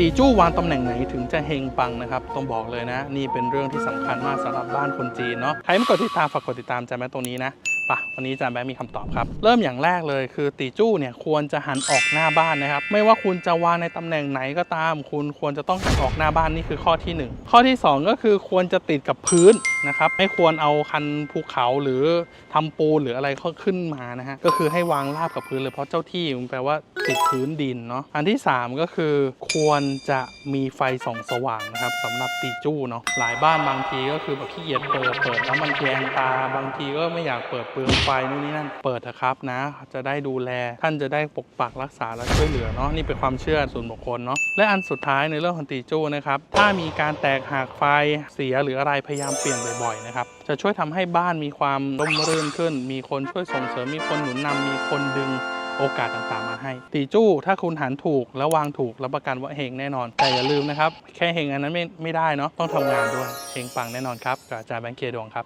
ตีจู้วางตำแหน่งไหนถึงจะเฮงปังนะครับ ต้องบอกเลยนะ นี่เป็นเรื่องที่สำคัญมากสำหรับบ้านคนจีนเนาะใครไม่กดติดตามฝากกดติดตามจำไว้ตรงนี้นะปะวันนี้จารย์แบงค์มีคำตอบครับ เริ่มอย่างแรกเลยคือตีจู้เนี่ยควรจะหันออกหน้าบ้านนะครับ ไม่ว่าคุณจะวางในตำแหน่งไหนก็ตาม คุณควรจะต้องหันออกหน้าบ้านนี่คือข้อที่หนึ่งข้อที่สองก็คือควรจะติดกับพื้นนะครับไม่ควรเอาคันภูเขาหรือทำปูนหรืออะไรข้าขึ้นมานะฮะก็คือให้วางราบกับพื้นเลยเพราะเจ้าที่มันแปลว่า ติดพื้นดินเนาะอันที่สามก็คือ ควรจะมีไฟส่องสว่างนะครับสำหรับตีจู้เนาะหลายบ้านบางทีก็คือแบบขี้เกียจเปิดเปิดแล้วมันแยงตาบางทีก็ไม่อยากเปิดเปลืองไฟนู่นนี่นั่นเปิดเถอะครับนะ จะได้ดูแลท่านจะได้ปกปักรักษาและช่วยเหลือเนาะนี่เป็นความเชื่อส่วนบุคคลเนาะและอันสุดท้ายในเรื่องของตีจู้นะครับถ้ามีการแตกหักไฟเสียหรืออะไรพยายามเปลี่ยนบ่อยๆนะครับจะช่วยทำให้บ้านมีความร่มรื่นขึ้น มีคนช่วยส่งเสริมมีคนหนุนนำมีคนดึงโอกาสต่างๆม ให้ ตีจู้ถ้าคุณหันถูกแล้ววางถูกรับประกันว่าเฮงแน่นอน แต่อย่าลืมนะครับ แค่เฮงอันนั้นไม่ไม่ได้เนาะต้องทำงานด้วยเฮงปังแน่นอนครับกับอาจารย์แบงค์เคดวงครับ